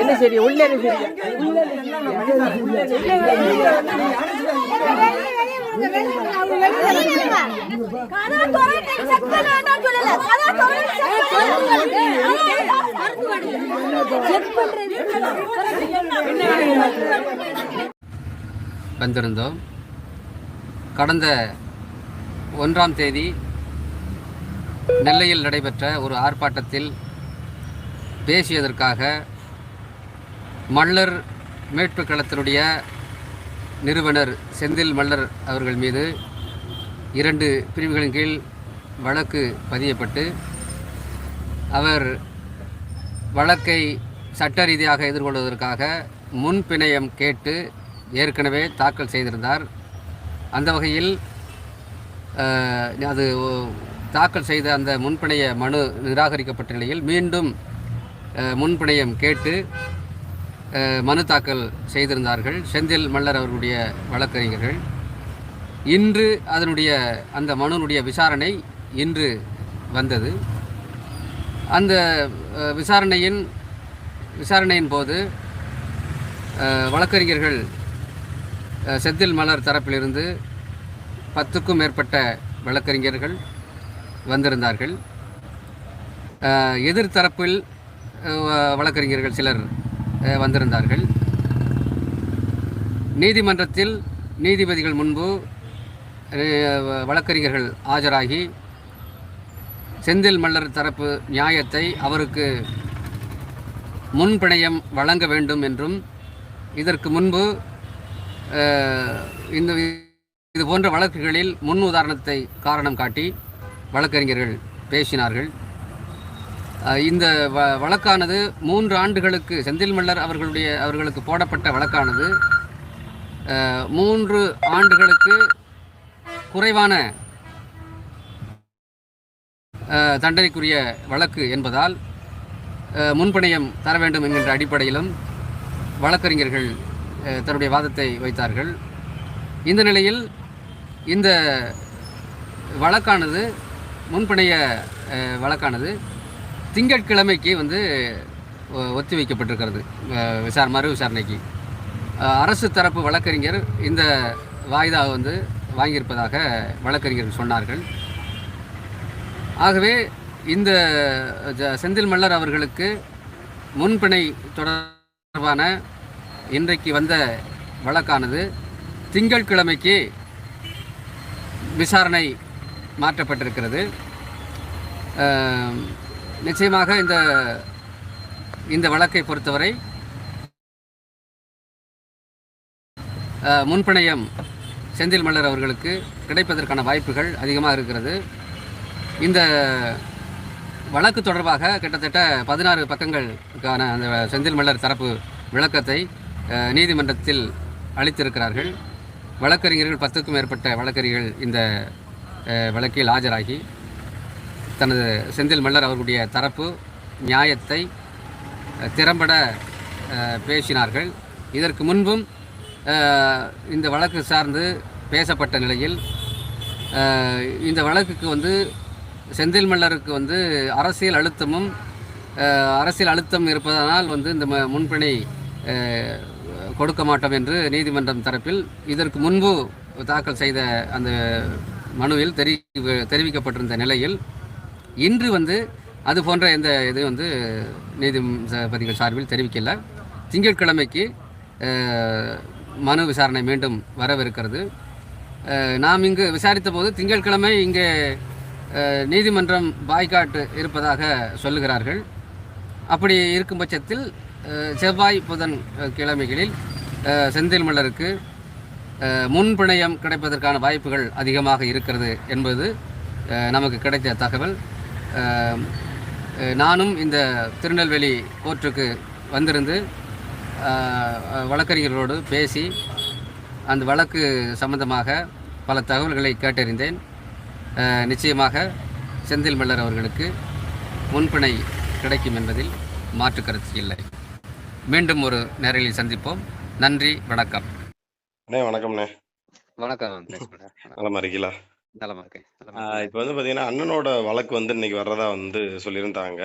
என்ன சரி உள்ளே சரி. வந்திருந்தோம். கடந்த ஒன்றாம் தேதி நெல்லையில் நடைபெற்ற ஒரு ஆர்ப்பாட்டத்தில் பேசியதற்காக மல்லர் மேட்புக்களத்தினுடைய நிறுவனர் செந்தில் மல்லர் அவர்கள் மீது இரண்டு பிரிவுகளின் கீழ் வழக்கு பதியப்பட்டு அவர் வழக்கை சட்ட ரீதியாக எதிர்கொள்வதற்காக முன்பிணையம் கேட்டு ஏற்கனவே தாக்கல் செய்திருந்தார். அந்த வகையில் அது தாக்கல் செய்த அந்த முன்பிணைய மனு நிராகரிக்கப்பட்ட நிலையில் மீண்டும் முன்பிணையம் கேட்டு மனு தாக்கல் செய்திருந்தார்கள். செந்தில் மல்லர் அவர்களுடைய வழக்கறிஞர்கள். இன்று அதனுடைய அந்த மனுனுடைய விசாரணை இன்று வந்தது. அந்த விசாரணையின் விசாரணையின் போது வழக்கறிஞர்கள் செந்தில் மலர் தரப்பிலிருந்து பத்துக்கும் மேற்பட்ட வழக்கறிஞர்கள் வந்திருந்தார்கள். எதிர்த்தரப்பில் வழக்கறிஞர்கள் சிலர் வந்திருந்தார்கள். நீதிமன்றத்தில் நீதிபதிகள் முன்பு வழக்கறிஞர்கள் ஆஜராகி செந்தில் மல்லர் தரப்பு நியாயத்தை அவருக்கு முன்பிணையம் வழங்க வேண்டும் என்றும் இதற்கு முன்பு இந்த இது போன்ற வழக்குகளில் முன் உதாரணத்தை காரணம் காட்டி வழக்கறிஞர்கள் பேசினார்கள். இந்த வ வழக்கானது மூன்று ஆண்டுகளுக்கு செந்தில் மல்லர் அவர்களுடைய அவர்களுக்கு போடப்பட்ட வழக்கானது. மூன்று ஆண்டுகளுக்கு குறைவான தண்டனைக்குரிய வழக்கு என்பதால் முன்பணையம் தர வேண்டும் என்கின்ற அடிப்படையிலும் வழக்கறிஞர்கள் தன்னுடைய வாதத்தை வைத்தார்கள். இந்த நிலையில் இந்த வழக்கானது முன்பணைய வழக்கானது திங்கட்கிழமைக்கு வந்து ஒ- ஒத்திவைக்கப்பட்டிருக்கிறது விசார மறு விசாரணைக்கு. அரசு தரப்பு வழக்கறிஞர் இந்த வாய்தா வந்து வாங்கியிருப்பதாக வழக்கறிஞர்கள் சொன்னார்கள். ஆகவே இந்த ஜ- செந்தில் மல்லர் அவர்களுக்கு முன்பிணை தொடர்பான இன்றைக்கு வந்த வழக்கானது திங்கட்கிழமைக்கு விசாரணை மாற்றப்பட்டிருக்கிறது. நிச்சயமாக இந்த இந்த வழக்கை பொறுத்தவரை முன்பிணையம் செந்தில் மல்லர் அவர்களுக்கு கிடைப்பதற்கான வாய்ப்புகள் அதிகமாக இருக்கிறது. இந்த வழக்கு தொடர்பாக கிட்டத்தட்ட பதினாறு பக்கங்களுக்கான அந்த செந்தில் மல்லர் தரப்பு விளக்கத்தை நீதிமன்றத்தில் அளித்திருக்கிறார்கள். வழக்கறிஞர்கள் பத்துக்கும் மேற்பட்ட வழக்கறிஞர்கள் இந்த வழக்கில் ஆஜராகி தனது செந்தில் மல்லர் அவர்களுடைய தரப்பு நியாயத்தை திறம்பட பேசினார்கள். இதற்கு முன்பும் இந்த வழக்கு சார்ந்து பேசப்பட்ட நிலையில் இந்த வழக்குக்கு வந்து செந்தில் மல்லருக்கு வந்து அரசியல் அழுத்தமும் அரசியல் அழுத்தம் இருப்பதனால் வந்து இந்த ம- முன்பிணை கொடுக்க மாட்டோம் என்று நீதிமன்றம் தரப்பில் இதற்கு முன்பு தாக்கல் செய்த அந்த மனுவில் தெரி தெரிவிக்கப்பட்டிருந்த நிலையில் இன்று வந்து அது போன்ற எந்த இது வந்து நீதிபதிகள் சார்பில் தெரிவிக்கல. திங்கட்கிழமைக்கு மனு விசாரணை மீண்டும் வரவிருக்கிறது. நாம் இங்கு விசாரித்த போது திங்கட்கிழமை இங்கே நீதிமன்றம் பாய்காட்டு இருப்பதாக சொல்லுகிறார்கள். அப்படி இருக்கும் பட்சத்தில் செவ்வாய் புதன் கிழமைகளில் செந்தில் மலருக்கு முன்பிணையம் கிடைப்பதற்கான வாய்ப்புகள் அதிகமாக இருக்கிறது என்பது நமக்கு கிடைத்த தகவல். நானும் இந்த திருநெல்வேலி கோர்ட்டுக்கு வந்திருந்து வழக்கறிஞர்களோடு பேசி அந்த வழக்கு சம்பந்தமாக பல தகவல்களை கேட்டறிந்தேன். நிச்சயமாக செந்தில் மல்லர் அவர்களுக்கு முன்பிணை கிடைக்கும் என்பதில் மாற்று கருத்து இல்லை. மீண்டும் ஒரு நேரலில் சந்திப்போம். நன்றி வணக்கம். அண்ணே வணக்கம்ண்ணே. வணக்கம் நலமா இருக்கீங்களா நலமா இருக்கேன் ஆஹ் இப்போ வந்து பார்த்தீங்கன்னா அண்ணனோட வழக்கு வந்து இன்னைக்கு வர்றதா வந்து சொல்லியிருந்தாங்க.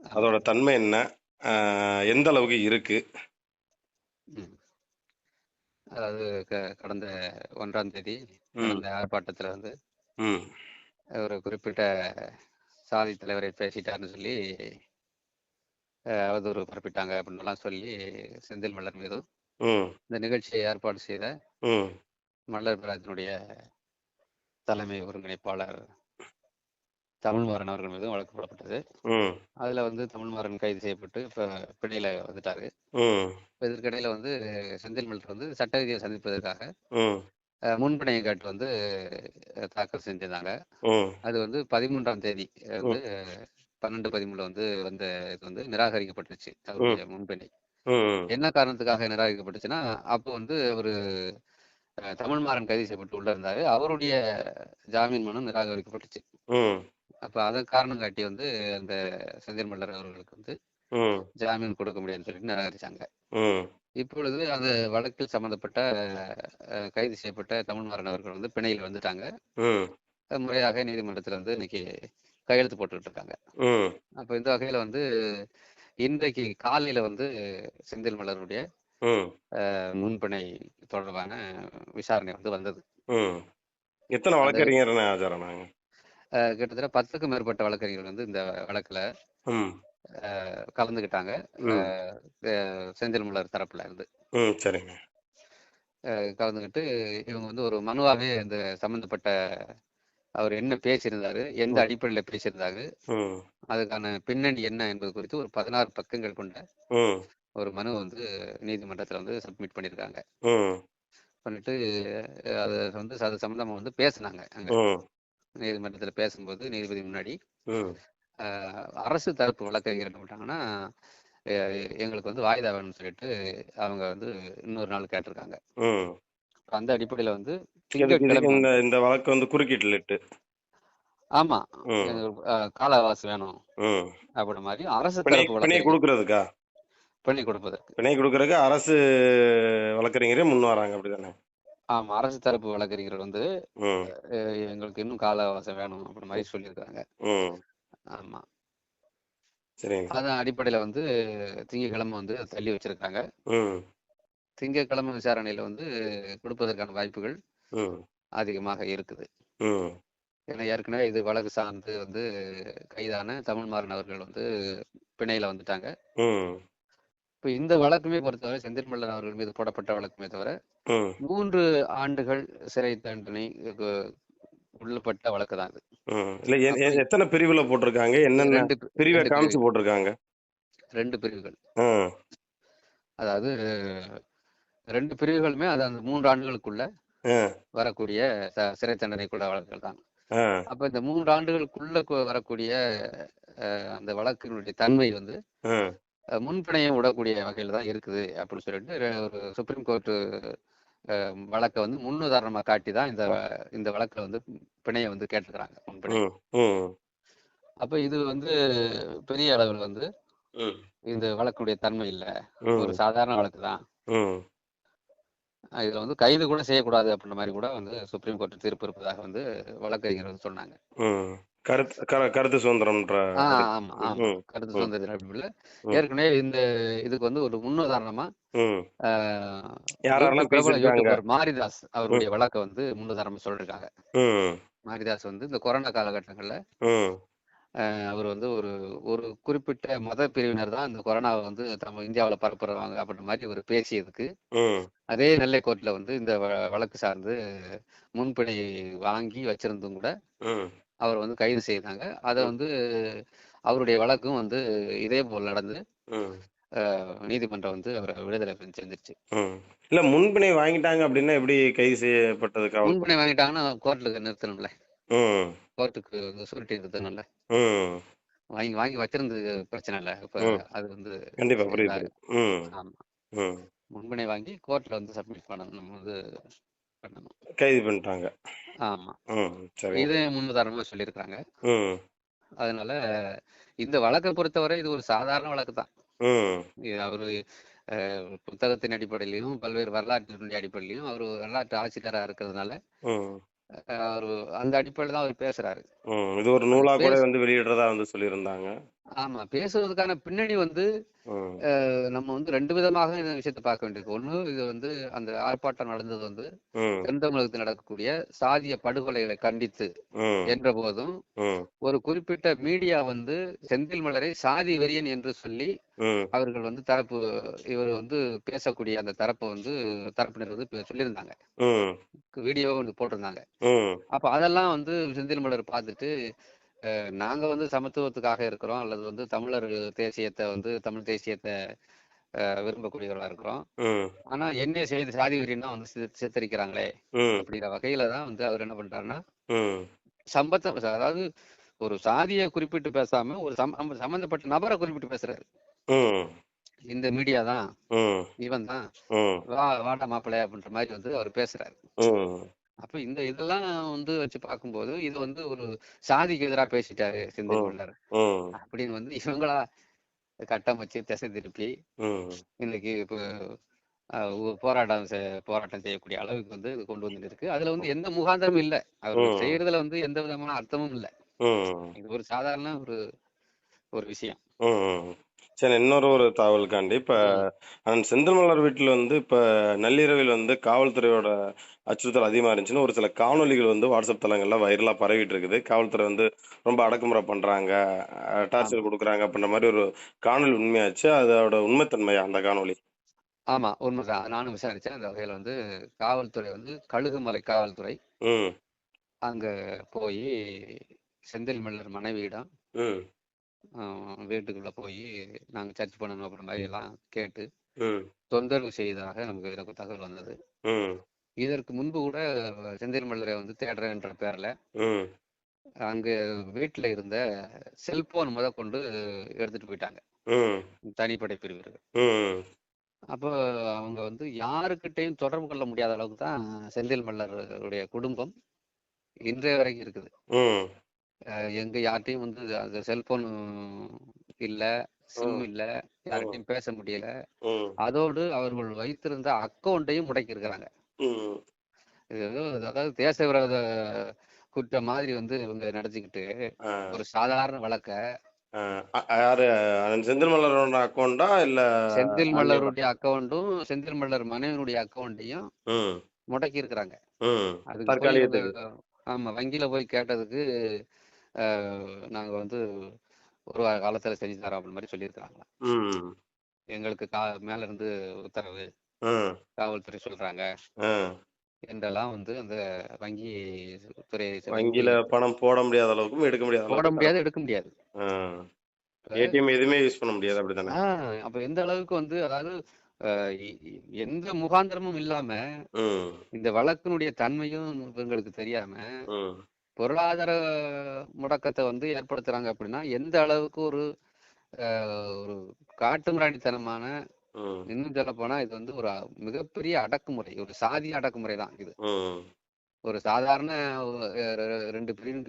அதோட தன்மை என்ன? ஆஹ் எந்த அளவுக்கு இருக்கு? ம். அதாவது க- கடந்த ஒன்றாம் தேதி ம். நடந்த ஆர்ப்பாட்டத்தில் வந்து ம். ஒரு குறிப்பிட்ட சாதி தலைவரை பேசிட்டாருன்னு சொல்லி அஹ், அவதூறு பரப்பிட்டாங்க அப்படின்னுலாம் சொல்லி செந்தில் மல்லர் மீதும் ம். இந்த நிகழ்ச்சியை ஏற்பாடு செய்த ம். மல்லர் பிராஜினுடைய தலைமை ஒருங்கிணைப்பாளர் தமிழ்மாறன் அவர்கள் மீதும் வழக்கு போடப்பட்டது அதில் வந்து தமிழ்மாறன் கைது செய்யப்பட்டு இப்போ பிணையில் வந்துட்டாரு. இதற்கிடையில் வந்து செந்தில் மல்லர் வந்து சட்ட ரீதியை சந்திப்பதற்காக முன்பிணையை காட்டு வந்து தாக்கல் செஞ்சிருந்தாங்க. அது வந்து பதிமூன்றாம் தேதி வந்து பன்னெண்டு பதிமூணுல வந்து வந்த இது வந்து நிராகரிக்கப்பட்டுச்சு. அவருடைய முன்பிணை. என்ன காரணத்துக்காக நிராகரிக்கப்பட்டுச்சுன்னா அப்போ வந்து ஒரு தமிழ்மாறன் கைது செய்யப்பட்டு உள்ள இருந்தாரு. அவருடைய ஜாமீன் மனு நிராகரிக்கப்பட்டுச்சு. அப்ப அதன் காரணம் காட்டி வந்து அந்த செந்தில் மல்லர் அவர்களுக்கு வந்து ஜாமீன் கொடுக்க முடியாதுன்னு சொல்லிட்டு நிராகரிச்சாங்க. இப்பொழுது அந்த வழக்கில் சம்பந்தப்பட்ட கைது செய்யப்பட்ட தமிழ்மாறன் அவர்கள் வந்து பிணையில் வந்துட்டாங்க. முறையாக நீதிமன்றத்தில் வந்து இன்னைக்கு கையெழுத்து போட்டுக்கிட்டு இருக்காங்க. அப்போ இந்த வகையில் வந்து இன்றைக்கு காலையில் வந்து செந்தில் மலருடைய ம். முன்பிணை தொடர்பான விசாரணை வந்து வந்தது. ம். எத்தனை வழக்கறிஞர் ஆஜரானாங்க கிட்டத்தட்ட பத்துக்கும் மேற்பட்ட வழக்கறிஞர்கள் வந்து இந்த வழக்கில் ம். கலந்துக்கிட்டாங்க அஹ், செந்தில் மலர் தரப்புல இருந்து. ம் சரிங்க. அஹ், கலந்துக்கிட்டு இவங்க வந்து ஒரு மனுவாவே இந்த சம்மந்தப்பட்ட அவர் என்ன பேசியிருந்தாரு எந்த அடிப்படையில் பேசியிருந்தாரு ம். அதுக்கான பின்னணி என்ன என்பது குறித்து ஒரு பதினாறு பக்கங்கள் கொண்ட ம். ஒரு மனு வந்து நீதிமன்றத்தில் வந்து சப்மிட் பண்ணியிருக்காங்க பண்ணிட்டு அது வந்து அது சம்மந்தமாக வந்து பேசுனாங்க அங்கே. நீதிமன்றத்தில் பேசும்போது நீதிபதி முன்னாடி அரசு தரப்பு வழக்கறிஞர் என்ன பண்ணிட்டாங்கன்னா எங்களுக்கு வந்து வாய்தா வேணும்னு சொல்லிட்டு அவங்க வந்து இன்னொரு நாள் கேட்டிருக்காங்க. அந்த அடிப்படையில் வந்து இந்த வழக்கு வந்து குறுக்கீட்டு ஆமா. கால அவகாசம் வேணும். அப்படி மாதிரி அரசு தரப்பு வழக்கறிஞர் கொடுக்கறதுக்கா? பண்ணி கொடுப்பதற்கு. பிணை கொடுக்கறதுக்கு அரசு வழக்கறிஞரே முன் வராங்க அப்படிதானே? ஆமா அரசு தரப்பு வழக்கறிஞர்கள் வந்து எங்களுக்கு இன்னும் கால அவகாசம் வேணும் அப்படி மாதிரி சொல்லியிருக்காங்க. ஆமா. அதன் அடிப்படையில் வந்து திங்கட்கிழமை வந்து தள்ளி வச்சிருக்காங்க. ம். திங்கட்கிழமை விசாரணையில வந்து கொடுப்பதற்கான வாய்ப்புகள் அதிகமாக இருக்குது. ஏன்னா ஏற்கனவே இது வழக்கு சார்ந்து வந்து கைதான தமிழ்மாறன் அவர்கள் வந்து பிணையில வந்துட்டாங்க. இப்போ இந்த வழக்குமே பொறுத்தவரை செந்தில் மல்லன் அவர்கள் மீது போடப்பட்ட வழக்குமே தவிர மூன்று ஆண்டுகள் சிறை தண்டனை உள்ளப்பட்ட வழக்கு தான் இல்லை எத்தனை பிரிவுல போட்டிருக்காங்க? என்னென்ன பிரிவை காமிச்சு போட்டிருக்காங்க? ரெண்டு பிரிவுகள். அதாவது ரெண்டு பிரிவுகளுமே அது அந்த மூன்று ஆண்டுகளுக்குள்ள வரக்கூடிய சிறை தண்டனைக்குள்ள வழக்குகள் தான். அப்ப இந்த மூன்று ஆண்டுகளுக்குள்ள வரக்கூடிய அந்த வழக்கினுடைய தன்மை வந்து முன்பிணையம் விடக்கூடிய வகையில் தான் இருக்குது அப்படின்னு சொல்லிட்டு ஒரு சுப்ரீம் கோர்ட்டு வழக்கை வந்து முன்னுதாரணமா காட்டி தான் இந்த இந்த வழக்கில் வந்து பிணையை வந்து கேட்டிருக்கிறாங்க முன்பிணை ம் ம். அப்ப இது வந்து பெரிய அளவில் வந்து இந்த வழக்குடைய தன்மை இல்லை. ஒரு சாதாரண வழக்கு தான். இதுல வந்து கைது கூட செய்யக்கூடாது அப்படின்ற மாதிரி கூட வந்து சுப்ரீம் கோர்ட் தீர்ப்பு இருப்பதாக வந்து வழக்கறிஞர் வந்து சொன்னாங்க கருத்து கரு- கருத்து சுதந்திரம்ன்ற ஆ அது ஆமா ஆமா. ம் கருத்து ம். சுதந்திர தினம் ம். ஏற்கனவே இந்த இதுக்கு வந்து ஒரு முன்னுதாரணமா மாரிதாஸ் அவருடைய வழக்கை வந்து முன்னுதாரணமா சொல்லிருக்காங்க ம். மாரிதாஸ் வந்து இந்த கொரோனா காலகட்டங்கள்ல அவர் வந்து ஒரு ஒரு குறிப்பிட்ட மத பிரிவினர் தான் இந்த கொரோனாவை வந்து நம்ம இந்தியாவில் பரப்புறாங்க அப்படின்ற மாதிரி ஒரு பேசியதுக்கு அதே நெல்லை கோர்ட்ல வந்து இந்த வழக்கு சார்ந்து முன்பிணை வாங்கி வச்சிருந்தும் கூட அவர் வந்து கைது செய்தாங்க. அதை வந்து அவருடைய வழக்கும் வந்து இதே போல் நடந்து நீதிமன்றம் வந்து அவரை விடுதலை செஞ்சிருச்சு. இல்ல முன்பிணை வாங்கிட்டாங்க அப்படின்னா எப்படி கைது செய்யப்பட்டது காவல்துறை முன்பிணை வாங்கிட்டாங்கன்னா கோர்ட்டுக்கு நிறுத்தணும்ல. கோர்ட்டுக்கு வந்து சுருட்டி நிறுத்தணும்ல வாங்கி வாங்கி வச்சிருந்தது பிரச்சனை இல்லை. இப்ப அது வந்து கண்டிப்பா புரியுது. இதாக புரியுது ம். ஆமா. ம். முன்பிணை வாங்கி கோர்ட்ல வந்து சப்மிட் பண்ணணும் நம்ம வந்து பண்ணணும். கைது பண்ணிட்டாங்க. ஆமா. இதே முன்னுதாரணமா சொல்லியிருக்கிறாங்க. ம். அதனால இந்த வழக்கை பொறுத்தவரை இது ஒரு சாதாரண வழக்கு தான். அவரு புத்தகத்தின் அடிப்படையிலையும் பல்வேறு வரலாற்றினுடைய அடிப்படையிலையும் அவர் வரலாற்று ஆசிரியராக இருக்கிறதுனால அவரு அந்த அடிப்படையில் தான் அவர் பேசுறாரு. இது ஒரு நூலா கூட வந்து வெளியிடுறதா வந்து சொல்லியிருந்தாங்க. ஆமா பேசுவதற்கான பின்னணி வந்து நம்ம வந்து ரெண்டு விதமாக இந்த விஷயத்தை பார்க்க வேண்டியது ஒண்ணு இது வந்து அந்த ஆர்ப்பாட்டம் நடந்தது வந்து தென்தமிழகத்தில் நடக்கக்கூடிய சாதிய படுகொலைகளை கண்டித்து என்ற போதும் ஒரு குறிப்பிட்ட மீடியா வந்து செந்தில் மலரை சாதி வெறியன் என்று சொல்லி அவர்கள் வந்து தரப்பு இவர் வந்து பேசக்கூடிய அந்த தரப்பை வந்து தரப்பினர் வந்து சொல்லியிருந்தாங்க. வீடியோ வந்து போட்டிருந்தாங்க. அப்ப அதெல்லாம் வந்து செந்தில் மலர் பார்த்துட்டு நாங்க வந்து சமத்துவத்துக்காக இருக்கிறோம். அல்லது வந்து தமிழர் தேசியத்தை வந்து தமிழ் தேசியத்தை விரும்பக்கூடியவர்களா இருக்கிறோம். ஆனா என்ன செய்து சாதி வெறியன்னா வந்து சித்த- சித்தரிக்கிறாங்களே அப்படிங்கிற வகையில தான் வந்து அவர் என்ன பண்றாருன்னா சம்பத்த அதாவது ஒரு சாதியை குறிப்பிட்டு பேசாம ஒரு சம் சம்பந்தப்பட்ட நபரை குறிப்பிட்டு பேசுறாரு. இந்த மீடியா தான். இவன் தான். வா வாடா மாப்பிள்ளை அப்படின்ற மாதிரி வந்து அவர் பேசுறாரு. அப்ப இந்த இதெல்லாம் வந்து வச்சு பார்க்கும்போது இது வந்து ஒரு சாதிக்கு எதிராக பேசிட்டாரு. மல்லர். ம். அப்படின்னு வந்து இவங்களா கட்டமைச்சு திசை திருப்பி இன்னைக்கு இப்போ போராட்டம் போராட்டம் செய்யக்கூடிய அளவுக்கு வந்து இது கொண்டு வந்துட்டு இருக்கு அதுல வந்து எந்த முகாந்திரமும் இல்ல. அவர். செய்யறதுல வந்து எந்த விதமான அர்த்தமும் இல்ல. இது ஒரு சாதாரண ஒரு ஒரு விஷயம். சரி இன்னொரு ஒரு தகவலுக்காண்டி இப்ப ம். அண்ணன் செந்தில் மலர் வீட்டில் வந்து இப்ப நள்ளிரவில் வந்து காவல்துறையோட அச்சுறுத்தல் அதிகமா இருந்துச்சுன்னு ஒரு சில காணொளிகள் வந்து வாட்ஸ்அப் தளங்கள்ல வைரலா பரவிட்டு இருக்குது. காவல்துறை வந்து ரொம்ப அடக்குமுறை பண்றாங்க டார்ச்சர் கொடுக்குறாங்க அப்படின்ற மாதிரி ஒரு காணொளி உண்மையாச்சு. அதோட உண்மைத்தன்மையா அந்த காணொளி ஆமா உண்மைதான். நானும் விசாரிச்சேன். அந்த வகையில வந்து காவல்துறை வந்து கழுகுமலை காவல்துறை ம். அங்க போய் செந்தில் மல்லர் மனைவியிடம் ம். வீட்டுக்குள்ள போய் நாங்க சர்ச் பண்ணணும் அப்படின்ற மாதிரி எல்லாம் கேட்டு தொந்தரவு செய்ததாக நமக்கு எனக்கு தகவல் வந்தது. இதற்கு முன்பு கூட செந்தில் மல்லரை வந்து தேடுறேன்ற பேர்ல அங்க வீட்டுல இருந்த செல்போன் முத கொண்டு எடுத்துட்டு போயிட்டாங்க. தனிப்படை பிரிவினர்கள் ம். அப்போ அவங்க வந்து யாருக்கிட்டையும் தொடர்பு கொள்ள முடியாத அளவுக்கு தான் செந்தில் மல்லருடைய குடும்பம் இன்றைய வரைக்கும் இருக்குது. எங்க யார்கிட்டயும் வந்து அந்த செல்போன் இல்ல சிம். இல்ல யார்கிட்டயும் பேச முடியல. அதோடு அவர்கள் வைத்திருந்த அக்கௌண்ட்டையும் முடக்கி இருக்கிறாங்க இது அதாவது தேச விரோத குற்றம் மாதிரி வந்து இவங்க நடத்திக்கிட்டு ஒரு சாதாரண வழக்க. யாரு? செந்தில் மலரோட அக்கௌண்டா இல்ல செந்தில் மல்லருடைய அக்கௌண்ட்டும் செந்தில் மல்லர் மனைவியுடைய அக்கௌண்ட்டையும் முடக்கி இருக்கிறாங்க அதுக்கு ஆமா வங்கியில போய் கேட்டதுக்கு அஹ், நாங்க வந்து ஒரு வார காலத்துல செஞ்சு தரோம் அப்படி மாதிரி சொல்லியிருக்கிறாங்களா எங்களுக்கு கா மேல இருந்து உத்தரவு காவல்துறை சொல்றாங்க. என்றெல்லாம் வந்து அந்த வங்கி துறை வங்கியில பணம் போட முடியாத அளவுக்கும் எடுக்க முடியாத போட முடியாது எடுக்க முடியாது. ஏடிஎம் எதுவுமே யூஸ் பண்ண முடியாது அப்படித்தானே ஆஹ் அப்ப எந்த அளவுக்கு வந்து அதாவது எந்த முகாந்திரமும் இல்லாம இந்த வழக்கினுடைய தன்மையும் இவங்களுக்கு தெரியாம பொருளாதார முடக்கத்தை வந்து ஏற்படுத்துறாங்க அப்படின்னா எந்த அளவுக்கு ஒரு ஒரு காட்டுமிராண்டித்தனமான ம் இன்னும் சொல்ல போனா இது வந்து ஒரு மிகப்பெரிய அடக்குமுறை ஒரு சாதி அடக்குமுறை தான் இது. ஒரு சாதாரண ரெண்டு பிரிவின்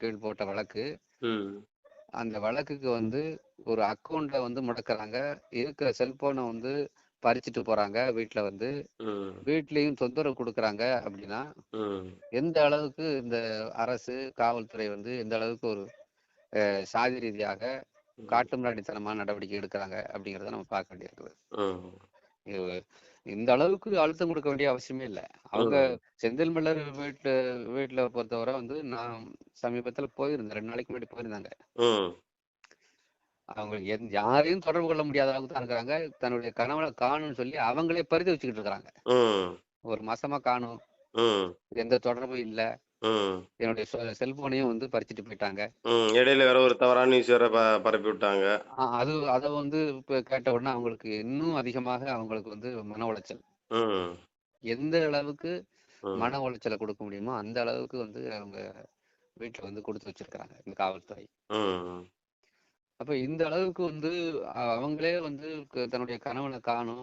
கீழ் போட்ட வழக்கு. அந்த வழக்குக்கு வந்து ஒரு அக்கௌண்ட்டை வந்து முடக்குறாங்க. இருக்கிற செல்போனை வந்து பறிச்சுட்டு போறாங்க வீட்டுல வந்து. வீட்லயும் தொந்தரவு கொடுக்குறாங்க அப்படின்னா எந்த அளவுக்கு இந்த அரசு காவல்துறை வந்து எந்த அளவுக்கு ஒரு சாதி ரீதியாக காட்டுமிராண்டித்தனமான நடவடிக்கை எடுக்கிறாங்க அப்படிங்கிறத நம்ம பார்க்க வேண்டியிருக்குது. இந்த அளவுக்கு அழுத்தம் கொடுக்க வேண்டிய அவசியமே இல்லை. அவங்க செந்தில் மல்லர் வீட்டு வீட்டுல பொறுத்தவரை வந்து நான் சமீபத்துல போயிருந்தேன். ரெண்டு நாளைக்கு முன்னாடி போயிருந்தாங்க. ம் அவங்க எந்த- யாரையும் தொடர்பு கொள்ள முடியாத அளவுக்கு தான் இருக்கிறாங்க. தன்னுடைய கணவனை காணும்னு சொல்லி அவங்களே பரிதி வச்சுக்கிட்டு இருக்கிறாங்க. ஒரு மாசமா காணும். எந்த தொடர்பும் இல்ல. என்னுடைய செல்போனையும் வந்து பறிச்சுட்டு போயிட்டாங்க. இடையில வேற ஒரு தவறான நியூஸ் வேற பரப்பி விட்டாங்க. அது அதை வந்து இப்ப கேட்ட உடனே அவங்களுக்கு இன்னும் அதிகமாக அவங்களுக்கு வந்து மன உளைச்சல். எந்த அளவுக்கு மன உளைச்சலை கொடுக்க முடியுமோ அந்த அளவுக்கு வந்து அவங்க வீட்டுல வந்து கொடுத்து வச்சிருக்கிறாங்க இந்த காவல்துறை. அப்ப இந்த அளவுக்கு வந்து அவங்களே வந்து தன்னுடைய கணவனை காணும்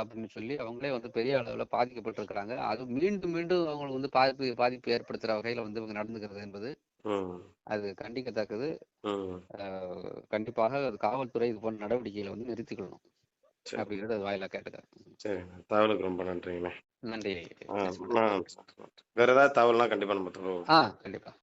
அப்படின்னு சொல்லி அவங்களே வந்து பெரிய அளவில் பாதிக்கப்பட்டிருக்கிறாங்க. அது மீண்டும் மீண்டும் அவங்களுக்கு வந்து பாதிப்பு பாதிப்பு ஏற்படுத்துகிற வகையில் வந்து இவங்க நடந்துக்கிறது என்பது அது கண்டிக்கத்தக்கது. கண்டிப்பாக அது காவல்துறை இது போன்ற நடவடிக்கைகளை வந்து நிறுத்திக்கொள்ளணும் சரி. அப்படிங்கிறது அது வாயிலாக கேட்டுக்கிறேன். சரிண்ணே தகவலுக்கு ரொம்ப நன்றிங்கண்ணே. நன்றி வேற ஏதாவது தகவல்னா கண்டிப்பா நம்ம ஆ கண்டிப்பாக